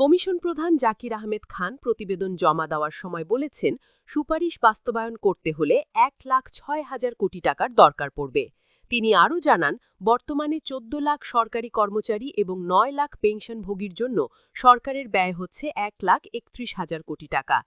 Commission প্রধান জাকির আহমেদ খান প্রতিবেদন জমা দেওয়ার সময় বলেছেন, সুপারিশ বাস্তবায়ন করতে হলে এক লাখ ছয় হাজার কোটি টাকার দরকার পড়বে। তিনি আরও জানান, বর্তমানে চোদ্দ লাখ সরকারি কর্মচারী এবং নয় লাখ পেনশনভোগীর জন্য সরকারের ব্যয় হচ্ছে এক লাখ একত্রিশ হাজার কোটি টাকা।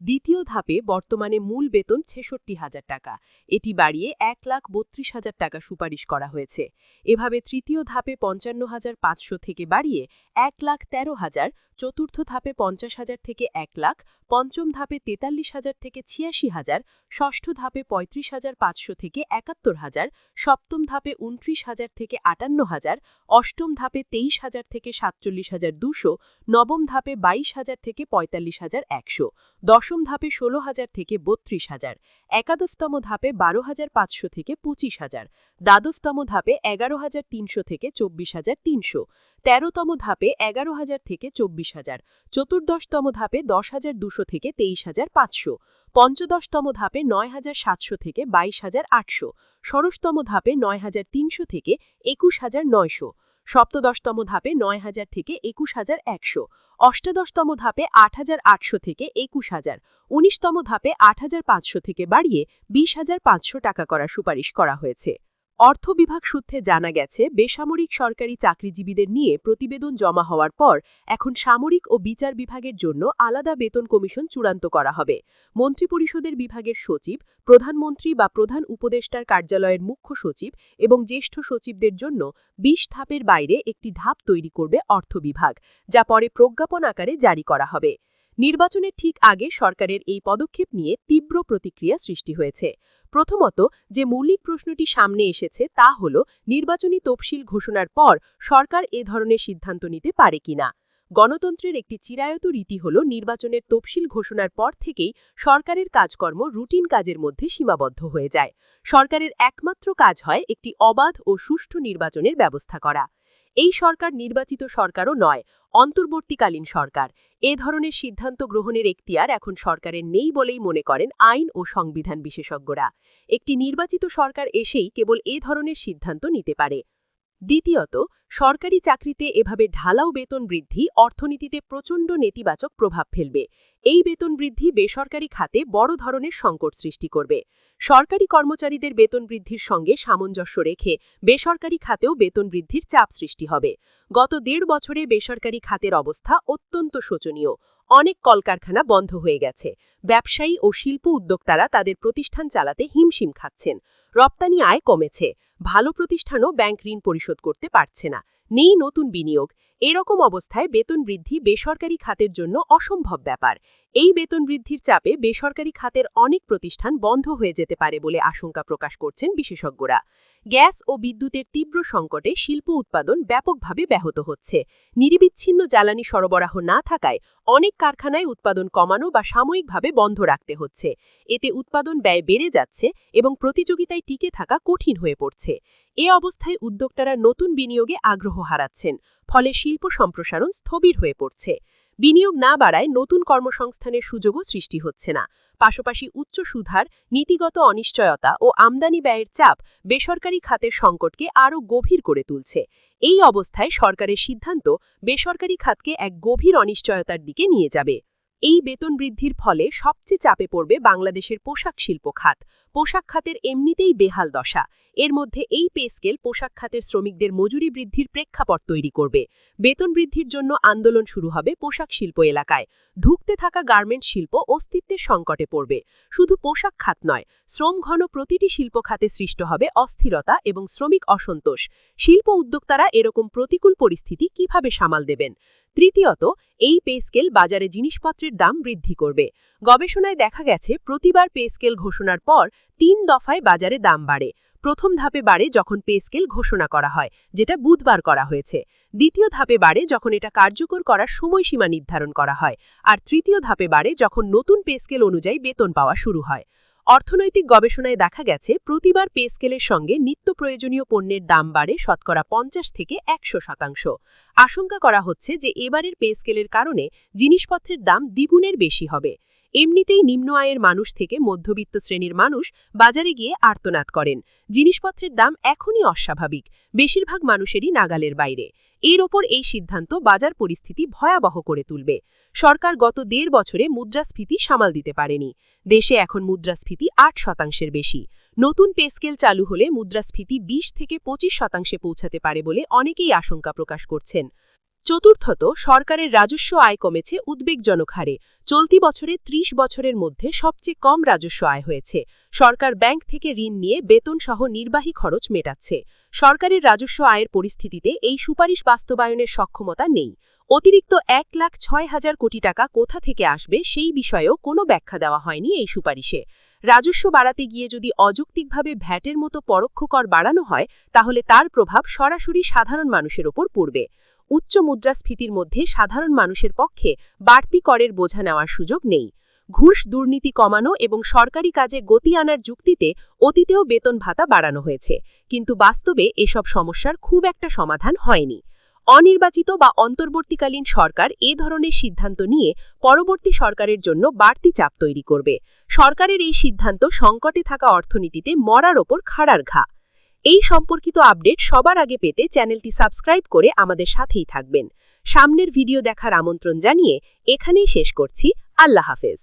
দ্বিতীয় ধাপে বর্তমানে মূল বেতন ছেষট্টি হাজার টাকা। এটি বাড়িয়ে এক লাখ বত্রিশ হাজার টাকা সুপারিশ করা হয়েছে। এভাবে তৃতীয় ধাপে পঞ্চান্ন হাজার পাঁচশো থেকে বাড়িয়ে এক লাখ তেরো হাজার, চতুর্থ ধাপে পঞ্চাশ হাজার থেকে এক লাখ, পঞ্চম ধাপে তেতাল্লিশ হাজার থেকে ছিয়াশি হাজার, ষষ্ঠ ধাপে পঁয়ত্রিশ হাজার পাঁচশো থেকে একাত্তর হাজার, সপ্তম ধাপে উনত্রিশ হাজার থেকে আটান্ন হাজার, অষ্টম ধাপে তেইশ হাজার থেকে সাতচল্লিশ হাজার দুশো, নবম ধাপে বাইশ হাজার থেকে পঁয়তাল্লিশ হাজার একশো দশম ধাপে ষোলো হাজার থেকে বত্রিশ হাজার, একাদশতম ধাপে বারো হাজার পাঁচশো থেকে পঁচিশ হাজার, দ্বাদশতম ধাপে এগারো হাজার তিনশো থেকে চব্বিশ হাজার তিনশো, তেরোতম ধাপে এগারো হাজার থেকে চব্বিশ হাজার, চতুর্দশতম ধাপে দশ হাজার দুশো থেকে তেইশ হাজার পাঁচশো, পঞ্চদশতম ধাপে নয় হাজার সাতশো থেকে বাইশ হাজার আটশো, ষোড়শতম ধাপে নয় হাজার তিনশো থেকে একুশ হাজার নয়শো সপ্তদশতম ধাপে নয় হাজার থেকে একুশ হাজার একশো, অষ্টাদশতম ধাপে আট হাজার আটশো থেকে একুশ হাজার, উনিশতম ধাপে আট হাজার পাঁচশো থেকে বাড়িয়ে বিশ হাজার পাঁচশো টাকা করার সুপারিশ করা হয়েছে। অর্থ বিভাগ সূত্রে জানা গেছে, বেসামরিক সরকারি চাকরিজীবীদের নিয়ে প্রতিবেদন জমা হওয়ার পর এখন সামরিক ও বিচার বিভাগের জন্য আলাদা বেতন কমিশন চূড়ান্ত করা হবে। মন্ত্রিপরিষদের বিভাগের সচিব, প্রধানমন্ত্রী বা প্রধান উপদেষ্টার কার্যালয়ের মুখ্য সচিব এবং জ্যেষ্ঠ সচিবদের জন্য বিশ ধাপের বাইরে একটি ধাপ তৈরি করবে অর্থ বিভাগ, যা পরে প্রজ্ঞাপন আকারে জারি করা হবে। নির্বাচনের ঠিক আগে সরকারের এই পদক্ষেপ নিয়ে তীব্র প্রতিক্রিয়া সৃষ্টি হয়েছে। প্রথমত, যে মৌলিক প্রশ্নটি সামনে এসেছে তা হল, নির্বাচনী তফসিল ঘোষণার পর সরকার এ ধরনের সিদ্ধান্ত নিতে পারে কিনা। গণতন্ত্রের একটি চিরায়ত রীতি হল, নির্বাচনের তফসিল ঘোষণার পর থেকেই সরকারের কাজকর্ম রুটিন কাজের মধ্যে সীমাবদ্ধ হয়ে যায়। সরকারের একমাত্র কাজ হয় একটি অবাধ ও সুষ্ঠু নির্বাচনের ব্যবস্থা করা। এই সরকার নির্বাচিত সরকারও নয়, অন্তর্বর্তীকালীন সরকার। এ ধরনের সিদ্ধান্ত গ্রহণের এখতিয়ার এখন সরকারের নেই বলেই মনে করেন আইন ও সংবিধান বিশেষজ্ঞরা। একটি নির্বাচিত সরকার এসেই কেবল এ ধরনের সিদ্ধান্ত নিতে পারে। দ্বিতীয়ত, সরকারি চাকরিতে এভাবে ঢালাও বেতন বৃদ্ধি অর্থনীতিতে প্রচণ্ড নেতিবাচক প্রভাব ফেলবে। এই বেতন বৃদ্ধি বেসরকারি খাতে বড় ধরনের সংকট সৃষ্টি করবে। সরকারি কর্মচারীদের বেতন বৃদ্ধির সঙ্গে সামঞ্জস্য রেখে বেসরকারি খাতেও বেতন বৃদ্ধির চাপ সৃষ্টি হবে। গত দেড় বছরে বেসরকারি খাতের অবস্থা অত্যন্ত শোচনীয়। অনেক কলকারখানা বন্ধ হয়ে গেছে। ব্যবসায়ী ও শিল্প উদ্যোক্তারা তাদের প্রতিষ্ঠান চালাতে হিমশিম খাচ্ছেন। রপ্তানি আয় কমেছে। ভালো প্রতিষ্ঠানও ব্যাংক ঋণ পরিশোধ করতে পারছে না। নেই নতুন বিনিয়োগ। এরকম অবস্থায় বেতন বৃদ্ধি বেসরকারি খাতের জন্য অসম্ভব ব্যাপার। এই বেতন বৃদ্ধির চাপে বেসরকারি খাতের অনেক প্রতিষ্ঠান বন্ধ হয়ে যেতে পারে বলে আশঙ্কা প্রকাশ করছেন বিশেষজ্ঞরা। গ্যাস ও বিদ্যুতের তীব্র সংকটে শিল্প উৎপাদন ব্যাপকভাবে ব্যাহত হচ্ছে। নিরিবিচ্ছিন্ন জ্বালানি সরবরাহ না থাকায় অনেক কারখানায় উৎপাদন কমানো বা সাময়িকভাবে বন্ধ রাখতে হচ্ছে। এতে উৎপাদন ব্যয় বেড়ে যাচ্ছে এবং প্রতিযোগিতায় টিকে থাকা কঠিন হয়ে পড়ছে। এ অবস্থায় উদ্যোক্তারা নতুন বিনিয়োগে আগ্রহ হারাচ্ছেন, ফলে শিল্প সম্প্রসারণ স্থবির হয়ে পড়ছে। বিনিয়োগ না বাড়ায় নতুন কর্মসংস্থানের সুযোগও সৃষ্টি হচ্ছে না। পাশাপাশি উচ্চ সুধার, নীতিগত অনিশ্চয়তা ও আমদানি ব্যয়ের চাপ বেসরকারি খাতের সংকটকে আরও গভীর করে তুলছে। এই অবস্থায় সরকারের সিদ্ধান্ত বেসরকারি খাতকে এক গভীর অনিশ্চয়তার দিকে নিয়ে যাবে। এই বেতন বৃদ্ধির ফলে সবচেয়ে চাপে পড়বে বাংলাদেশের পোশাক শিল্প খাত। পোশাক খাতের এমনিতেই বেহাল দশা। এর মধ্যে এই পে স্কেল পোশাক খাতের শ্রমিকদের মজুরি বৃদ্ধির প্রেক্ষাপট তৈরি করবে। বেতন বৃদ্ধির জন্য আন্দোলন শুরু হবে পোশাক শিল্প এলাকায়। ধুঁকতে থাকা গার্মেন্ট শিল্প অস্তিত্বের সংকটে পড়বে। শুধু পোশাক খাত নয়, শ্রম ঘন প্রতিটি শিল্প খাতে সৃষ্ট হবে অস্থিরতা এবং শ্রমিক অসন্তোষ। শিল্প উদ্যোক্তারা এরকম প্রতিকূল পরিস্থিতি কীভাবে সামাল দেবেন? তৃতীয়ত, এই পে স্কেল বাজারে জিনিসপত্রের দাম বৃদ্ধি করবে। গবেষণায় দেখা গেছে, প্রতিবার পে স্কেল ঘোষণার পর তিন দফায় বাজারে দাম বাড়ে। প্রথম ধাপে বাড়ে যখন পে স্কেল ঘোষণা করা হয়, যেটা বুধবার করা হয়েছে। দ্বিতীয় ধাপে বাড়ে যখন এটা কার্যকর করার সময়সীমা নির্ধারণ করা হয়। আর তৃতীয় ধাপে বাড়ে যখন নতুন পে স্কেল অনুযায়ী বেতন পাওয়া শুরু হয়। অর্থনৈতিক গবেষণায় দেখা গেছে, প্রতিবার পে স্কেলের সঙ্গে নিত্য প্রয়োজনীয় পণ্যের দাম বাড়ে শতকরা পঞ্চাশ থেকে একশো শতাংশ। আশঙ্কা করা হচ্ছে যে এবারের পে স্কেলের কারণে জিনিসপত্রের দাম দ্বিগুণের বেশি হবে। এমনিতেই নিম্ন আয়ের মানুষ থেকে মধ্যবিত্ত শ্রেণির মানুষ বাজারে গিয়ে আর্তনাদ করেন। জিনিসপত্রের দাম এখনই অস্বাভাবিক। বেশিরভাগ মানুষেরই নাগালের বাইরে। এর ওপর এই সিদ্ধান্ত বাজার পরিস্থিতি ভয়াবহ করে তুলবে। সরকার গত দেড় বছরে মুদ্রাস্ফীতি সামাল দিতে পারেনি। দেশে এখন মুদ্রাস্ফীতি আট শতাংশের বেশি। নতুন পে স্কেল চালু হলে মুদ্রাস্ফীতি বিশ থেকে পঁচিশ শতাংশে পৌঁছাতে পারে বলে অনেকেই আশঙ্কা প্রকাশ করছেন। চতুর্থত, সরকারের রাজস্ব আয় কমেছে উদ্বেগজনক হারে। চলতি বছরে ত্রিশ বছরের মধ্যে সবচেয়ে কম রাজস্ব আয় হয়েছে। সরকার ব্যাংক থেকে ঋণ নিয়ে বেতন সহ নির্বাহী খরচ মেটাচ্ছে। সরকারের রাজস্ব আয়ের পরিস্থিতিতে এই সুপারিশ বাস্তবায়নের সক্ষমতা নেই। অতিরিক্ত এক লাখ ছয় হাজার কোটি টাকা কোথা থেকে আসবে সেই বিষয়েও কোনো ব্যাখ্যা দেওয়া হয়নি এই সুপারিশে। রাজস্ব বাড়াতে গিয়ে যদি অযৌক্তিকভাবে ভ্যাটের মতো পরোক্ষ কর বাড়ানো হয়, তাহলে তার প্রভাব সরাসরি সাধারণ মানুষের ওপর পড়বে। উচ্চ মুদ্রাস্ফীতির মধ্যে সাধারণ মানুষের পক্ষে বাড়তি করের বোঝা নেওয়ার সুযোগ নেই। ঘুষ দুর্নীতি কমানো এবং সরকারি কাজে গতি আনার যুক্তিতে অতীতেও বেতন ভাতা বাড়ানো হয়েছে। কিন্তু বাস্তবে এসব সমস্যার খুব একটা সমাধান হয়নি। অনির্বাচিত বা অন্তর্বর্তীকালীন সরকার এ ধরনের সিদ্ধান্ত নিয়ে পরবর্তী সরকারের জন্য বাড়তি চাপ তৈরি করবে। সরকারের এই সিদ্ধান্ত সংকটে থাকা অর্থনীতিতে মরার ওপর খাড়ার ঘা। এই সম্পর্কিত আপডেট সবার আগে পেতে চ্যানেলটি সাবস্ক্রাইব করে আমাদের সাথেই থাকবেন। সামনের ভিডিও দেখার আমন্ত্রণ জানিয়ে এখানেই শেষ করছি। আল্লাহ হাফেজ।